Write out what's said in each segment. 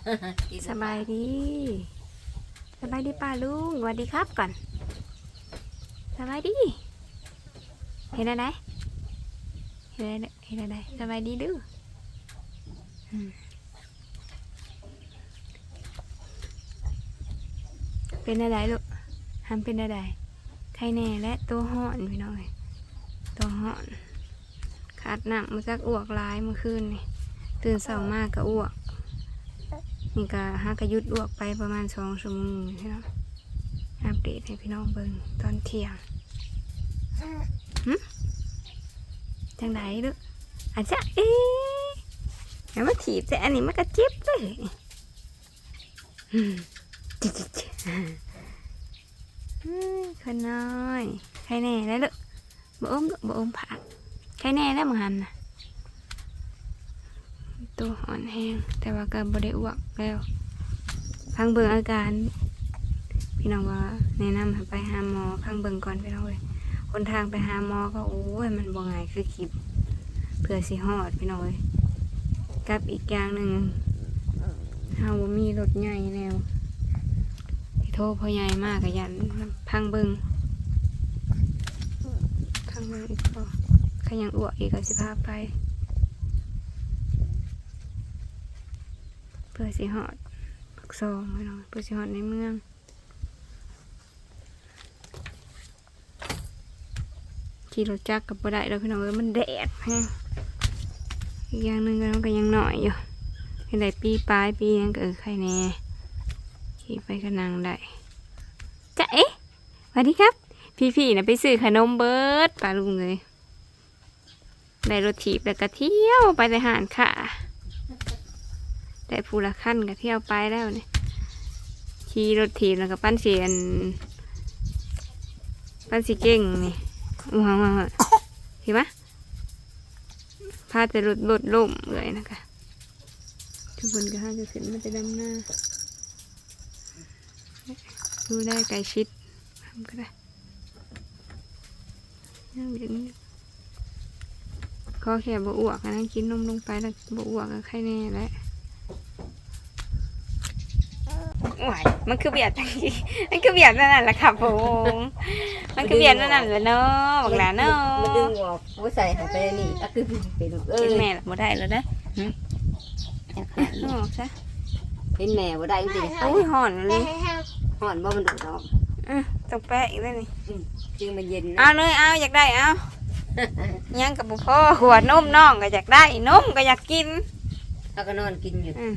สบายดี สบายดีป้าลุงสวัสดีครับก่อน สบายดี เห็นอะไรเห็นอะไรเห็นอะไรสบายดีดูเป็นอะไรลูกทำเป็นอะไรใครแน่และตัวห่อนพี่น้องตัวห่อนขาดน้ำมาจากอ้วกหลายเมื่อคืนนี่ตื่นเช้ามากก็อ้วก นี่ก็หากระยุดอ้วกไปประมาณสองชั่วโมงพี่น้องอัปเดตให้พี่น้องเบิ่งตอนเที่ยงหึจังไดลูกอาจจะเอ๊ะแล้วมาถีบแต่อันนี้มันก็เจ็บเลยอืมจิจิจิอืมคนน้อย ใครแน่แล้วลูกบ่อมบ่อมผักใครแน่แล้วมึงหันนะ ตัวอ่อนแห้งแต่ว่าก็บ่ได้อ้วกแล้วพังเบิ่งอาการ พี่น้องว่าแนะนำให้ไปหาหมอพังเบิ่งก่อนพี่น้องเลยคนทางไปหาหมอก็โอ้ยมันบ่ง่ายคือคิดเพื่อสิฮอดพี่น้องเลยกับอีกอย่างหนึ่งเฮาบ่มีรถใหญ่แล้วที่โทรพ่อใหญ่มากก็ยันพังเบิ่งพังเบิ่งอีกก็ขยังอ้วกอีกก็สิพาไป พื่อสิหอดปักซองพี่น้องเพื่อสิหอดในเมืองขี่รถจักรกับบ่ได้แล้วพี่น้องเอ้ยมันแดดแฮงอีกอย่างหนึ่งก็มันก็ยังหน่อยอยู่เป็นได้ปีปลายปียังก็เออใครแน่ขี่ไปก็นั่งได้จะเอ๊ะสวัสดีครับ พี่ๆนะไปซื้อขนมเบิร์ดปลาลุงเลยได้รถถีบแล้วก็เที่ยวไปในหานค่ะ ได้ผู้ละขั้นก็เที่ยวไปแล้วเนี่ยขี่รถถีบแล้วก็ปั้นเสียนปั้นสีเก่งนี่อู้หังหังเห็นปะพาแต่รถรถล่มเลยนะคะทุกคนก็ห้าจะขึ้นมาจะดำหน้าดูได้ไกลชิดทำก็ได้นั่งอย่างนี้ก็แค่บอ้วกอะนั่งกินนมลงไปแล้วบอ้วกก็ใครแน่แหละโอ้ยมันคือเบียดจังกี้มันคือเบียดนั่นแหละครับผมมันคือเบียดนั่นแหละเนาะบอกหลานเนาะมันดึงออกว่าใส่ให้ไปนี่ก็คือเป็นเออเป็นแม่ละบ่ได้แล้วนะออกซะเป็นแม่บ่ได้จริงโอ้ยห่อนเลยห่อนบ่มันดุเนาะอือต้องแปะอีกแล้วนี่จึงมันเย็นเอานะเลยเอาอยากได้เอายังกับบุพ่อขวดนมน้องก็อยากได้นมก็อยากกินแล้วก็นอนกินอยู่อืม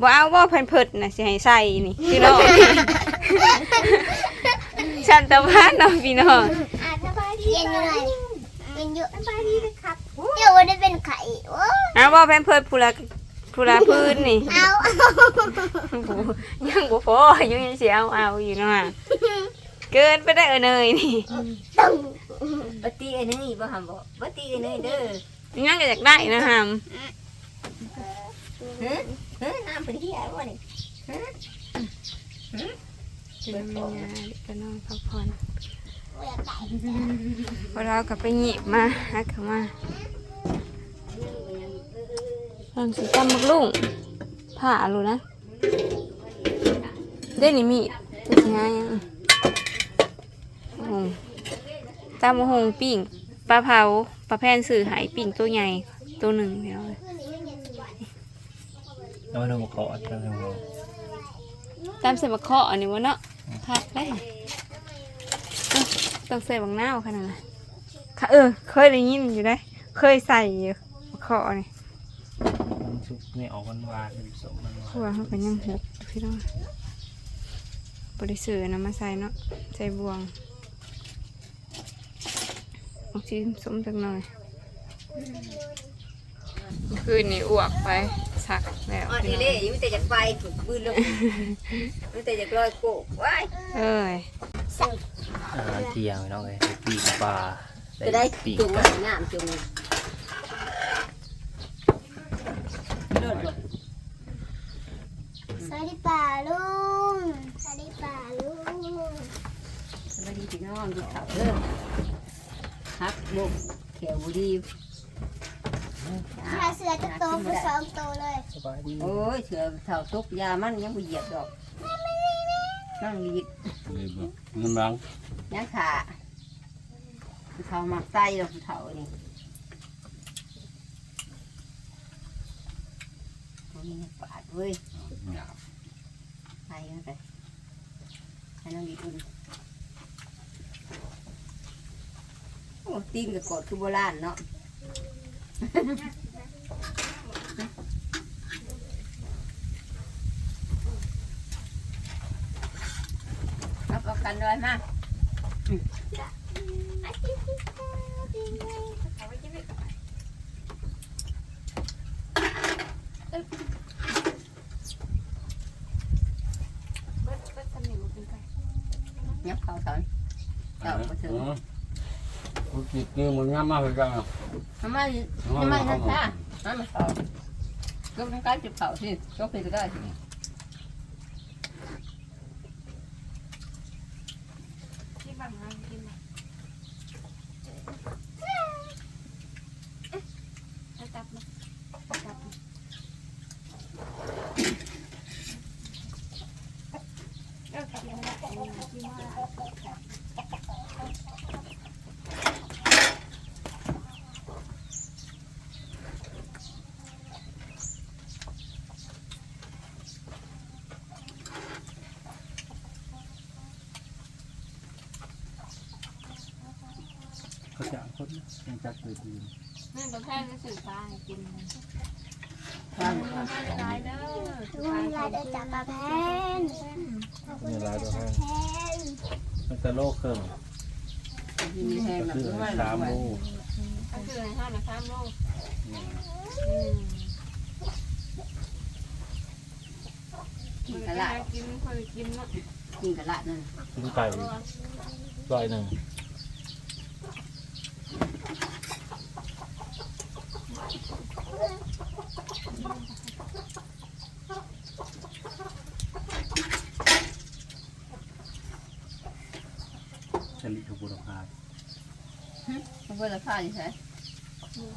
บ่เอาว่าเพิ่นเพิดน่ะสิให้ใส่นี่พี่น้อง ฉันตะวันเนาะพี่น้องอะสบายดีเย็นอยู่หน่อยเย็นอยู่สบายดีนะครับเดี๋ยววันนี้เป็นไข่โอ้เอาว่าเพิ่นเพิดผู้ละผู้ละพื้นนี่เอายังบ่พอยังยังสิเอาเอาอยู่เนาะเกินไปได้เออเนยนี่ตึ้งบ่ตีไอ้นี่บ่หำบ่บ่ตีไอ้นี่เด้อยังก็อยากได้นะฮะเฮ้ยเฮ้ยน้ำเป็นที่อะไรวะนี่เดี๋ยวมีงานก็นอนพักผ่อนอยากได้พอเราก็ไปหยิบมาฮักเขามาลองสิจำมักลุงผ่าลูนะได้นี่มีจะสิหายังโอ้โหตามหงปิ่งปลาเผาปลาแพนสื่อหายปิ่งตัวใหญ่ตัวหนึ่งเดียวเลย แล้วมันมาเกาะแล้วมันมาตามใส่มะเคาะอันนี้วะเนาะคักได้เอ้าต้องใส่บังหน้าวขนาดนั้นค่ะเออ เคยได้ยินอยู่ได้ เคยใส่อยู่มะเคาะนี่มันซุปนี่ออกมันหวานมันสมมันหวานเพราะว่าเขาก็ยังหกพี่น้องบริสุทธิ์นะมาใส่เนาะใส่บวงออกชิมสมจักหน่อยเมื่อคืนนี้อ้วกไป สักแล้วอ๋อพี่นี่น้องเล่อยู่แต่จะไปถูกปืนลงอยู่แต่จะลอยโกกว้ายเอ้ยอาหารเที่ยงน้องเอ้ยได้ปีกปลาจะได้ปีกจุงไก่น้ำจุงโดดลงสวัสดีป่าลุงสวัสดีป่าลุงสวัสดีพี่น้องที่เขาเด้อฮักบุกแขวบุรีถ้าเสือจะโตคือสองโตเลยส บายดีโอ้ยเสือเท่าตุกยามันยังบ่เหยียบดอกนั่งดีดเลยบ่เงินบังยังขาผู้เฒ่ามักใส่ดอกผู้เฒ่านี่มันมีปาดเว้ยหยาบใส่กันไปให้น้องดีอุ่นโอ้ตีนกับกดคือโบราณเนาะ รับประ กันด้วยมาเบิดเบิดสนิทบ่เป็นไก่ยับเขาสอนเจ้าบ่ถึงกูจิตนี่มันงามมากเลยจังทำไมทำไมนั่นค่ะนั่นมาสอนยกทั้งกายจุดเผาสิยกไปก็ได้สิ ที่บางงานกินน่ะเอาจับมาเอาจับมาเอากินมา เอากินมาเขาจะเอาคนยังจักเลยทีแม่ตัวแพงก็สื่อฟ้าให้กินว่างตายเด้อลุงยายได้จับปลาแพน มันจะโลเครื่องมีแห้งก็แบบคือนี้ว่าสามโลก็คือในห้าหรือสามโลอืมกินมันกะก็ละได้กินเคยกินเนาะกินกะละนั่นกินไก่ร้อยหนึ่ง ลิดทุกบุรพา มันก็จะผ่านใช่อืม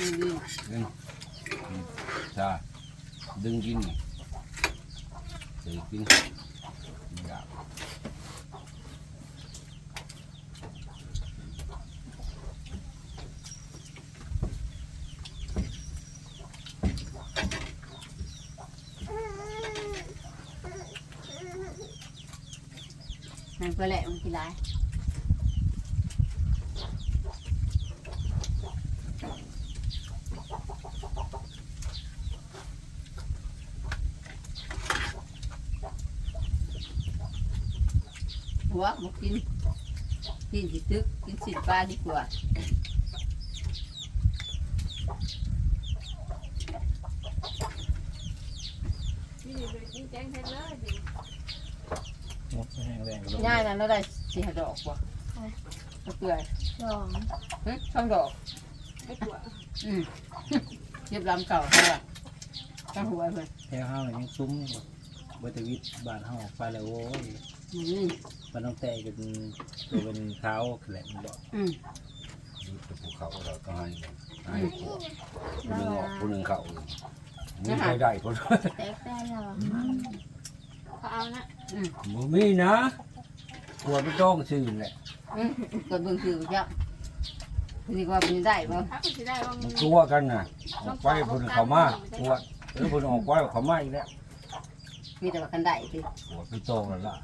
นี่นี่ ดึงจ้าดึงกินนี่เดี๋ยวกินหยาบ นั่นก็แหละมันกินไรหัวมากินกินสิตึกกินสิปลาดีกว่านี่เลยกินแกงเผ็ดเลย ดิงดแห้งแรงก็ง่ายนะเราได้สี่ดอกว่ะก็เกลือสองหึช่องดอกไอ้ตัวอืมเย็บลำเก่าเท่าไหร่ตั้งหัวเพื่อนแถวห้างยังซุ้มเบอร์ตวิทบ้านห้างออกไปแล้วโว้ยอืมมันต้องแต่กันตัวเป็นเท้าแขลงบอกอืมดูแต่ภูเขาเราก็ให้ให้พวกผู้หนึ่งออกผู้หนึ่งเข้ามีใครได้คนแตกได้หรอ เขาเอานะมึงมีนะกลัวไม่ต้องซื้อแหละอืมกดเบิ่งคือจ้ะนี่ว่าเป็นได้บ่ถ้าคุณจะได้ว่ามัมันนตัวกันน่ะออกไปผู้หนึ่งเข้ามากลัวหรือผู้หนึ่งออกไปเขามาอีกแล้วมีแต่ว่ากันได้สิกลัวไม่โตแล้วล่ะ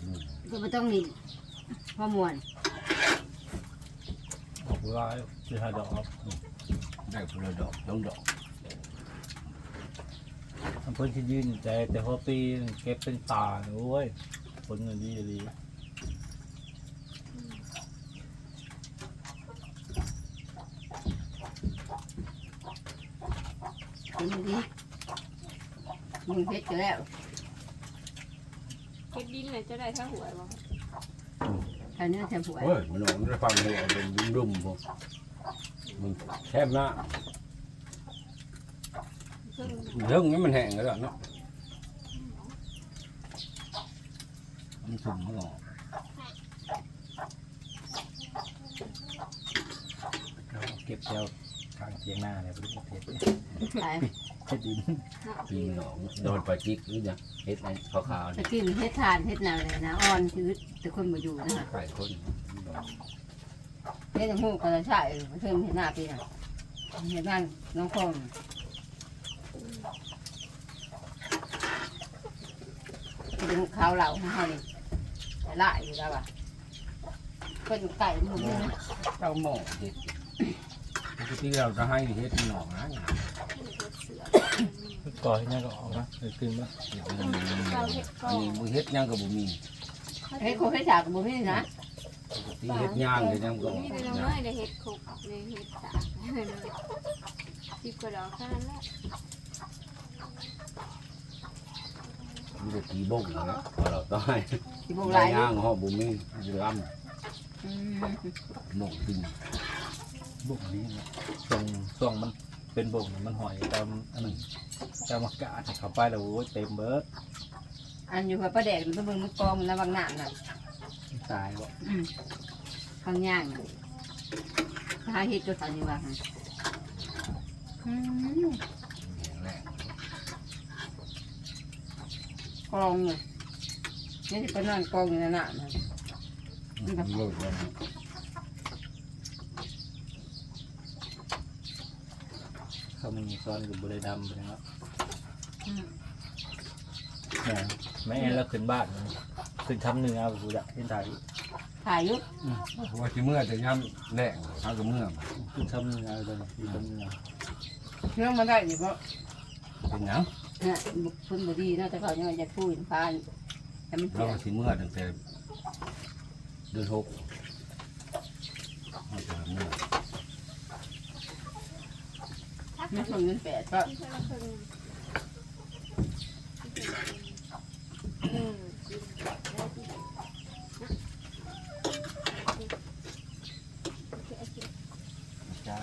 อืมก็ไม่ต้องมีฮอร์โมนออกร้ายคือหาดอกได้คนละดอกสองดอก อำเภอที่ยืนใจแต่พอปีเก็บเป็นตาโอ้ยผลเงินดีดีกินดีมึงเพชรก็แล้วเผ็ดดินเลยจะได้ถ้าหวยบ่แค่นี้แทนหัวเฮ้ยมันออกมันฟังหัวเป็นดุ่มๆพวกมึงแคบหน้า เรื่องนี้มันแห้งแล้วเนาะมันสุ่มมันออกเก็บแถวทางเทียงหน้าเนี่ยเป็นเพชรใช่เพชรดินปีนออกโดนปลาจิกหรือยังเฮ็ดไอ้ขาวๆตะนี่กี้มันเฮ็ดทานเฮ็ดแนวเลยนะอ่อนคือแต่คนมาอยู่นะฮะไก่คนเฮ็ดจังหูก็จะใช่เพิ่มเห็นหน้าปีน่ะเห็นบ้านน้องคงเป็นข้าวเหล่าของเขานี่แต่ละอยู่แล้วอะเป็นไก่หมูนี่นะเจ้าหม้อเฮ็ดปกติเราจะให้เฮ็ดหนอกนะก่อให้แม่ก็ออกนะเลยขึ้นมาเฮ็ดมันอันนี้มือเฮ็ดยังกับบุมีเฮ็ดโคเฮ็ดจากกับบุมี่นะปกติเฮ็ดย่างเลยยังก็นี่เป็นน้องเนยได้เห็ดขบเลยเห็ดสาเลยสิบกว่าดอกข้างแล้ว มีแต่ตีบ่งนะพอเราต้องให้ที่พวกไรย่างห่อบุมีจะล้อืมำหมกกินบุกนี้นะทรงทรงมันเป็นบุกมันหอยตามอันนั้นตามอากาศเข้าไปแล้วโอ้ยเต็มเบิร์ดอันอยู่กับประเด็กมันต้องเบิ่งมันกองมันระวังหนามน่ะตายบ่อืมข้างย่างน่ะถ้าเฮ็ดก็ตอนนี้ว่าฮะอืม แรง กองเลยนี่สิไปนอนกองอยู่ในน้ำน่ะเลิกแล้วเขามันมีซ้อนกับบริดำไปแล้วอืมแม่แม่แอนแล้วขึ้นบ้านขึ้นทำเนื้อกูจะเห็นถ่ายถ่ายอยุว่าจะเมื่อจะย่ำแรงเขาก็เมื่อขึ้นทำเนื้อเลยขึ้นทำเนื้อเรื่องมันได้อยู่เพราะเป็นหยัง เนี่ยคุณบดีเนาะแต่เขายังจะพูดพานแต่มันเราเสียสิเมื่อตั้งแต่เดือนหกเขาจะเมื่อไม่ส่งเงินแปดก็จ้า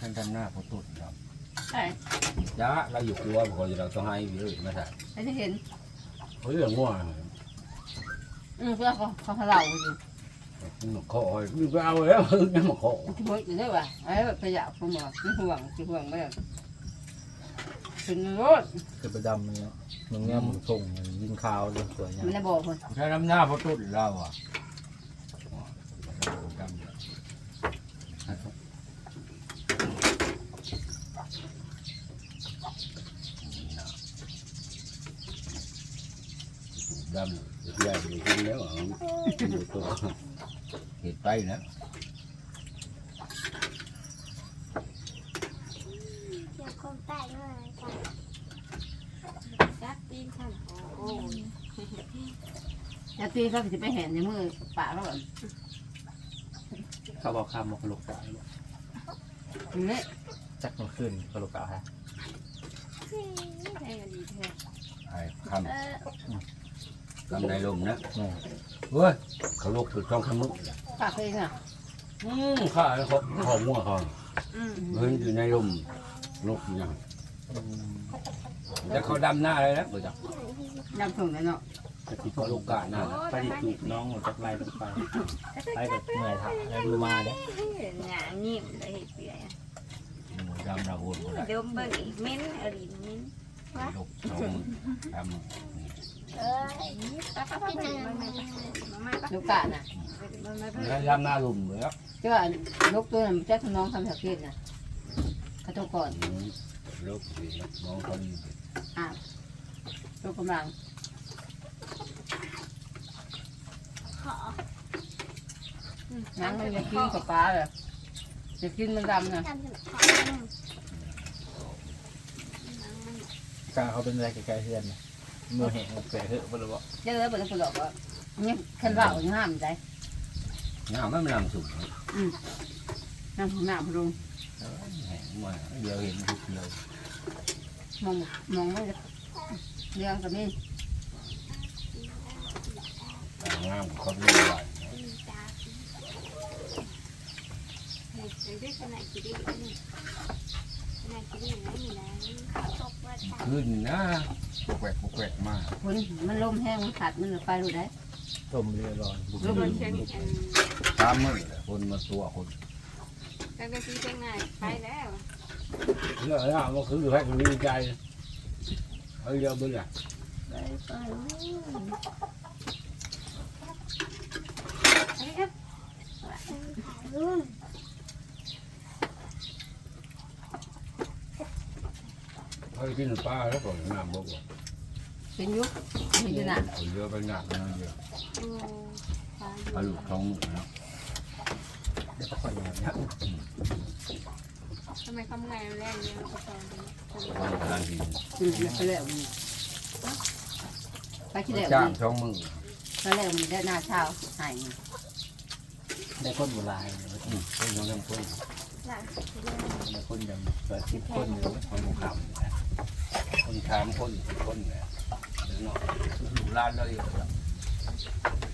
ท่านทำหน้าพอตุดครับใช่ จ้าเราอยู่กลัวบอกเราต้องให้พี่เลยมาใส่ไม่ได้เห็นเฮ้ยง่วงอืมเพื่อเขาเขาเล่าอยู่มันคอยมันก็เอาแล้วมันมาขอที่พูดอยู่ด้วยว่าไอ้แบบขยะผมบอกไม่ห่วงที่ห่วงไม่ได้เป็นรถขึ้นไปดำเนี่ยมึงเนี่ยมึงส่งยิงข่าวเรื่องสวยเนี่ยมันได้บอกคนถ้าทำหน้าพอตุดเราอะ ดำจะใหญ่เลยกินแล้วตัวเห็ดไปนะเดี๋ยวคนแปลกหน่อยจ้ะจัดตีนขันโอ้ยยาตีเขาจะไปเห็นในมือป่าเขาแบบเขาบอกคำบอกกระโหลกกานี้จักมันขึ้นกระโหลกกาฮะได้ดีแท้ไอ้คเออำคำในลมนะแม่เฮ้ยเขาลกถือช่องขมึกปากเองอะอืมข้าเขาเขามั่วเขาอืมเฮ้ยอยู่ในลมลกอย่างแต่เขาดำหน้าเลยนะเปิดจับยำถุงเลยเนาะจะติดเขาลูกกาหน้าไปดิจูบน้องจากไล่ลงไปไปแบบเหนื่อยถ่ายแล้วดูมาเนี่ยหนานิ่มเลยเห็ดเปียดำเราวนก็ได้เดี๋ยวเบิ่งอีกเม้นอรินเม้นลกสองดำ เออป้าป้าป้าไปมามามามาป้าลูกกาน่ะมามาแล้วดำหน้าลุ่มเลยครับเจ้าลูกตัวนั้นเจ้าน้องทำสักเกตน่ะเขาตัวก่อนลูกสิมองเขาดีอะลูกกำลังขอนั่งมันจะกินกับปลาเลยจะกินมันดำนะกาเขาเป็นอะไรไกลๆเพื่อนนะ มือแห้งแผลเหอะบ่รู้บ่เจ้าเลยเป็นคนหลอกว่าเนี่ยขันว่าอย่างห้ามใจหน้าไม่มันดำสุดน้ำน้ำรุงแห้งมาเดี๋ยวเห็นทุกเดียวมองมองไม่เรื่องกับนี่งามเขาเรียกว่าตีตาเห็ดเป็นด้วยขนาดกี่ดีนี่น่าจะดีนะนี่นะ ขึ้นนะปุกแกวกปุกแกวกมากคนมันลมแห้งมันขัดมันไปรู้ได้ต้มเรียร้อนบุกลูกมันเชียงอันตามมือแหละคนมาตัวคนตั้งแต่ซีเชียงใหม่ไปแล้วเรื่องอะไรมันคือให้คนดีใจเฮ้ยเดี๋ยวเบื่อไปไปอันนี้ครับ เฮ้ยกินปลาแล้วก่อนน้ำบกเป็นยุคไม่จะหนักคนเยอะไปหนักนะเยอะโอ้ตายปลาลูกท้องมือนะเดี๋ยวก็ค่อยอย่างนี้ทำไมคำไงแรงเนี่ยเราสอนวันกลางทีคือไปแล้วไปที่แล้วจ้างท้องมือไปแล้วมันได้หน้าเช้าหายได้คนโบราณอืมคนยังยังคนได้คนยังเปิดคลิปคนอยู่คนบุกคำ คนถามคนคนเนี่ยเนาะลูกหลานเลย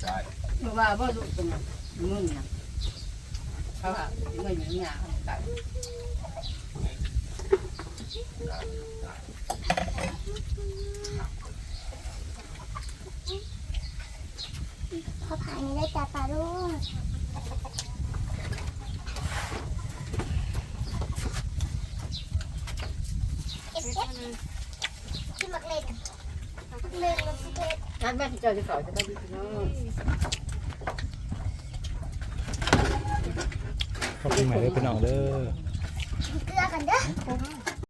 ใช่เพราะว่าบ่รู้ตรงนั้นมึงนะเพราะว่าเงินอย่างเงี้ยเขาได้อผ่านนี้ได้จับปลาลูก เฮ็ดมัน ที่มักเล่นเล่นมันสิเล่น งั้นแม่ที่เจ้าจะสอนจะได้ดูเนาะขอบคุณใหม่เลยพี่น้องเด้อ